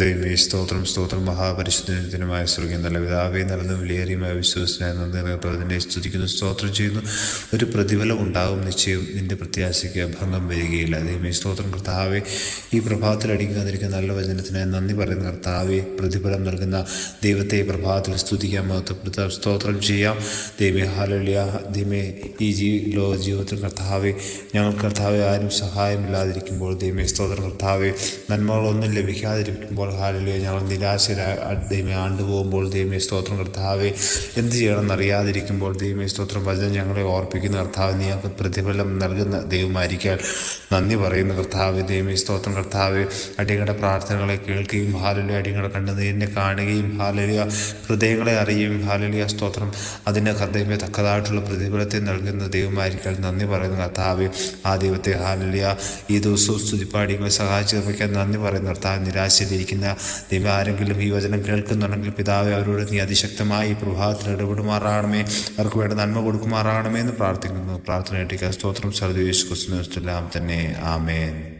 ദൈവമേ സ്തോത്രം സ്തോത്രം. മഹാപരിശുദ്ധനുമായ സ്വർഗീയ നല്ല പിതാവേ നല്ലതും വിലയേറിയുമായ വിശ്വസനായ നന്ദി പ്രതിനെ സ്തുതിക്കുന്നു സ്തോത്രം ചെയ്യുന്നു. ഒരു പ്രതിഫലം ഉണ്ടാകും നിശ്ചയം നിന്റെ പ്രത്യാശയ്ക്ക് ഭംഗം വരികയില്ല. ദൈവമേ സ്തോത്രം കർത്താവെ ഈ പ്രഭാതത്തിൽ അടിക്കാതിരിക്കുന്ന നല്ല വചനത്തിനായി നന്ദി പറയുന്ന കർത്താവെ. പ്രതിഫലം നൽകുന്ന ദൈവത്തെ ഈ പ്രഭാതത്തിൽ സ്തുതിക്കാൻ മഹത്വപ്പെടുത്താം സ്തോത്രം ചെയ്യാം. ദൈവമേ ഹാലലിയ ദൈവമേ ഈ ജീ ലോക ജീവിതത്തിൽ കർത്താവെ ഞങ്ങൾ കർത്താവെ ആരും സഹായമില്ലാതിരിക്കുമ്പോൾ ദൈവമേ സ്തോത്രം കർത്താവെ നന്മകളൊന്നും ലഭിക്കാതിരിക്കുമ്പോൾ ഹാലിലെ ഞങ്ങൾ നിരാശരാ. ദൈവമേ ആണ്ടുപോകുമ്പോൾ ദൈവമേ സ്തോത്രം കർത്താവെ എന്ത് ചെയ്യണമെന്ന് അറിയാതിരിക്കുമ്പോൾ ദൈവമേ സ്തോത്രം വചനം ഞങ്ങളെ ഓർപ്പിക്കുന്ന കർത്താവ് ഞങ്ങൾക്ക് പ്രതിഫലം നൽകുന്ന ദൈവമായിരിക്കാൻ നന്ദി പറയുന്ന കർത്താവ് ദൈവമേ സ്തോത്രം കർത്താവ്. അടിയങ്ങളുടെ പ്രാർത്ഥനകളെ കേൾക്കുകയും ഹാലലിയ അടിയങ്ങളുടെ കണ്ണുനീരിനെ കാണുകയും ഹാലലിയ ഹൃദയങ്ങളെ അറിയുകയും ഹാലലിയ സ്തോത്രം അതിന് ഹൃദയമേ തക്കതായിട്ടുള്ള പ്രതിഫലത്തെ നൽകുന്ന ദൈവമായിരിക്കാൻ നന്ദി പറയുന്ന കർത്താവ്. ആ ദൈവത്തെ ഹാലലിയ ഈ ദിവസവും സ്തുതിപ്പാടികളെ സഹായിച്ചു നന്ദി പറയുന്ന കർത്താവ്. നിരാശയിലിരിക്കുന്ന ദൈവം ആരെങ്കിലും ഈ വചനം കേൾക്കുന്നുണ്ടെങ്കിൽ പിതാവെ അവരോട് നീ അതിശക്തമായി ഈ പ്രഭാതത്തിൽ ഇടപെടുമാറാകണമേ. അവർക്ക് വേണ്ട നന്മ കൊടുക്കുമാറാകണമേ എന്ന് പ്രാർത്ഥിക്കുന്നു. പ്രാർത്ഥന കേട്ടിക്കാൻ സ്തോത്രം സർദീസ് ക്രിസ്തുനെല്ലാം തന്നെ. ആമേൻ.